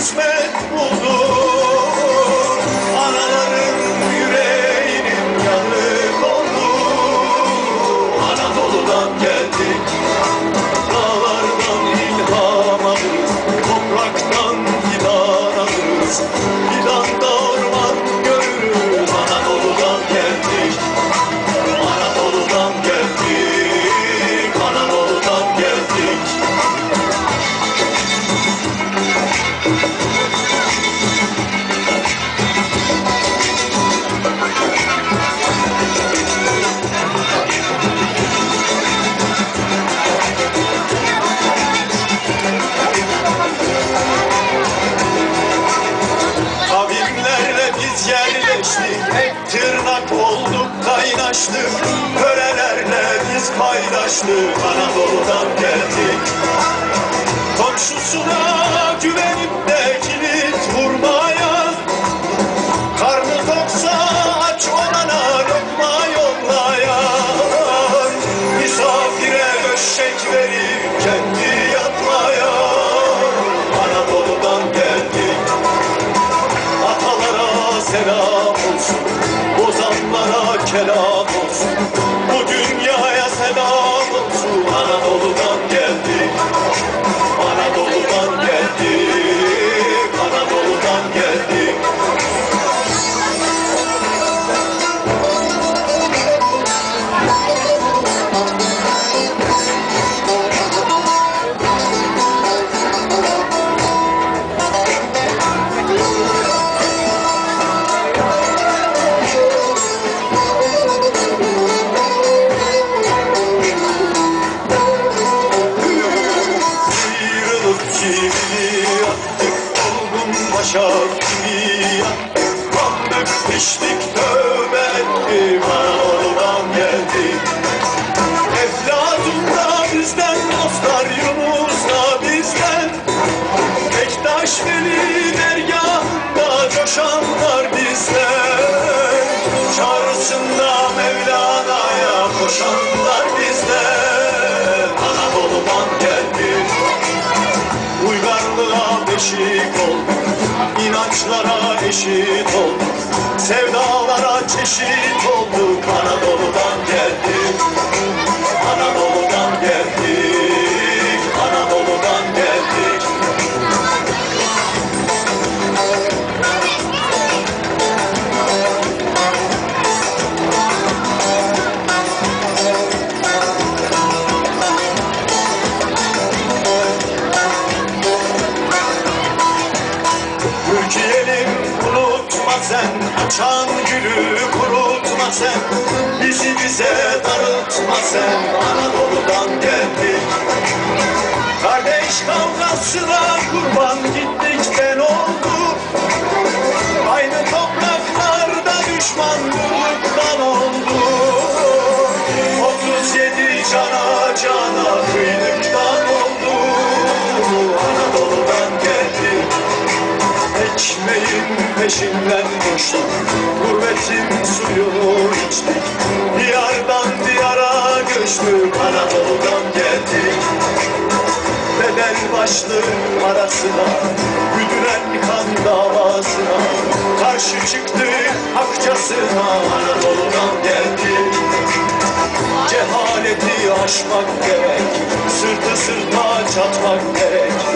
kısmet bulur oh, oh. paylaştık Kölelerle biz paylaştık. Anadolu'dan geldik. Komşusuna güven Thank you. Kandık piştik tövbe ettik Anadolu'dan geldik Eflatun bizden Dostlar Yunus bizden. Bektaş Veli dergahında Coşanlar bizden Çağrısında Mevlana'ya Koşanlar bizden Anadolu'dan geldik Uygarlığa beşik olduk İnançlara eşit olduk Sevdalara çeşit olduk Anadolu'dan sen Bizi bize darıltma sen Anadolu'dan geldik Kardeş kavgasına kurban gittik ben oldu peşinden koştuk. Gurbetin suyunu içtik. Diyardan diyara göçtük. Anadolu'dan geldik. Bedel başlı arasına Güdülen kan davasına Karşı çıktık hakçasına Anadolu'dan geldik. Cehaleti aşmak gerek Sırtı sırta çatmak gerek